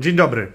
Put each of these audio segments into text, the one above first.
Dzień dobry.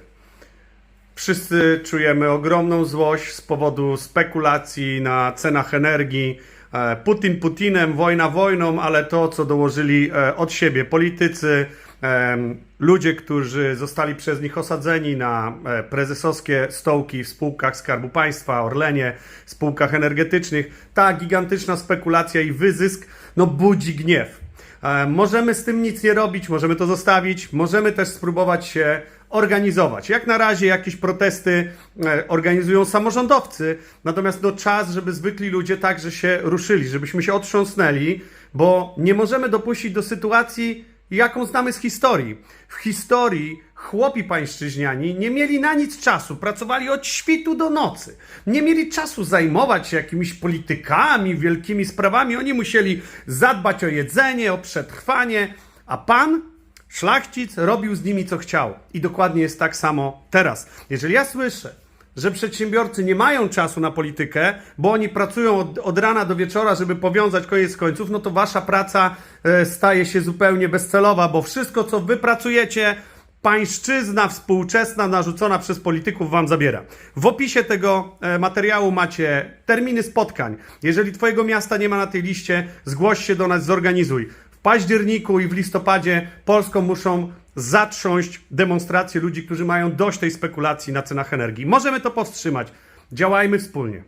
Wszyscy czujemy ogromną złość z powodu spekulacji na cenach energii. E, Putin Putinem, wojna wojną, ale to, co dołożyli e, od siebie politycy, em, ludzie, którzy zostali przez nich osadzeni na e, prezesowskie stołki w spółkach Skarbu Państwa, Orlenie, spółkach energetycznych, ta gigantyczna spekulacja i wyzysk, no budzi gniew. E, Możemy z tym nic nie robić, możemy to zostawić, możemy też spróbować się organizować. Jak na razie jakieś protesty e, organizują samorządowcy, natomiast no czas, żeby zwykli ludzie także się ruszyli, żebyśmy się otrząsnęli, bo nie możemy dopuścić do sytuacji, jaką znamy z historii. W historii chłopi pańszczyźniani nie mieli na nic czasu, pracowali od świtu do nocy. Nie mieli czasu zajmować się jakimiś politykami, wielkimi sprawami. Oni musieli zadbać o jedzenie, o przetrwanie, a pan, szlachcic, robił z nimi co chciał. I dokładnie jest tak samo teraz. Jeżeli ja słyszę, że przedsiębiorcy nie mają czasu na politykę, bo oni pracują od, od rana do wieczora, żeby powiązać koniec końców, no to wasza praca e, staje się zupełnie bezcelowa, bo wszystko, co wy pracujecie, pańszczyzna współczesna narzucona przez polityków wam zabiera. W opisie tego e, materiału macie terminy spotkań. Jeżeli twojego miasta nie ma na tej liście, zgłoś się do nas, zorganizuj. Październiku i w listopadzie Polską muszą zatrząść demonstracje ludzi, którzy mają dość tej spekulacji na cenach energii. Możemy to powstrzymać. Działajmy wspólnie.